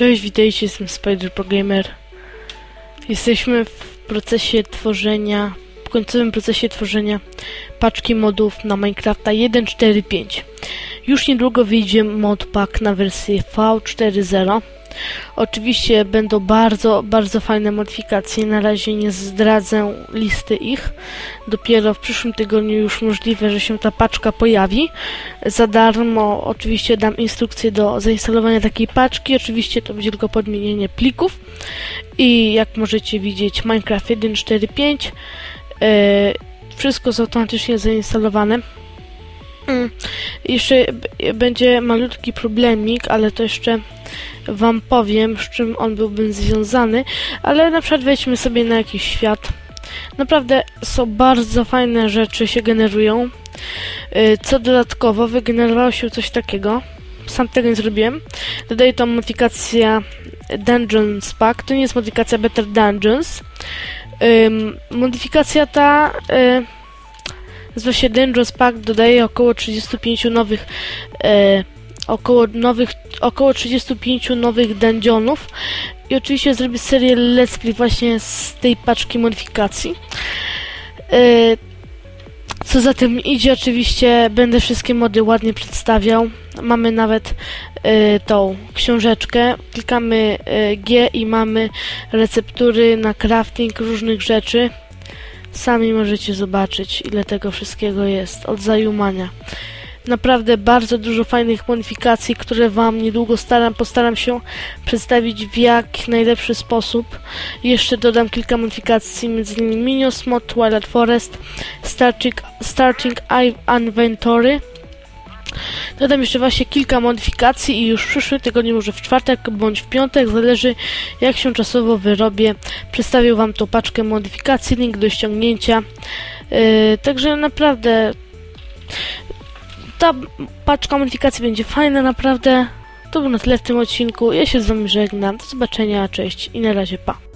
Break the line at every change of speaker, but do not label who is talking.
Cześć, witajcie, jestem Spider Pro Gamer. Jesteśmy w procesie tworzenia, w końcowym procesie tworzenia paczki modów na Minecrafta 1.4.5. Już niedługo wyjdzie modpack na wersję V4.0. Oczywiście będą bardzo, bardzo fajne modyfikacje. Na razie nie zdradzę listy ich. Dopiero w przyszłym tygodniu już możliwe, że się ta paczka pojawi. Za darmo oczywiście dam instrukcję do zainstalowania takiej paczki. Oczywiście to będzie tylko podmienienie plików. I jak możecie widzieć Minecraft 1.4.5 e, wszystko jest automatycznie zainstalowane. Mm, Jeszcze będzie malutki problemik, ale to jeszcze wam powiem, z czym on byłby związany, ale na przykład wejdźmy sobie na jakiś świat. Naprawdę są bardzo fajne rzeczy się generują. Y, Co dodatkowo wygenerowało się coś takiego. Sam tego nie zrobiłem. Dodaję tą modyfikację Dungeons Pack. To nie jest modyfikacja Better Dungeons. Modyfikacja ta y, nazywa się Dungeons Pack. Dodaje około 35 nowych e, około nowych, około 35 nowych dungeonów i oczywiście zrobię serię let's play właśnie z tej paczki modyfikacji. E, co za tym idzie, oczywiście będę wszystkie mody ładnie przedstawiał. Mamy nawet e, tą książeczkę. Klikamy e, G i mamy receptury na crafting różnych rzeczy. Sami możecie zobaczyć, ile tego wszystkiego jest od zajumania naprawdę bardzo dużo fajnych modyfikacji, które Wam niedługo staram, postaram się przedstawić w jak najlepszy sposób. Jeszcze dodam kilka modyfikacji, m.in. Minions Mod, Twilight Forest, Starting, starting Inventory. Dodam jeszcze właśnie kilka modyfikacji i już w przyszłym tygodniu, może w czwartek bądź w piątek, zależy jak się czasowo wyrobię. Przedstawię Wam tą paczkę modyfikacji, link do ściągnięcia. Yy, także naprawdę ta paczka modyfikacji będzie fajna, naprawdę. To było na tyle w tym odcinku. Ja się z Wami żegnam. Do zobaczenia, cześć i na razie, pa.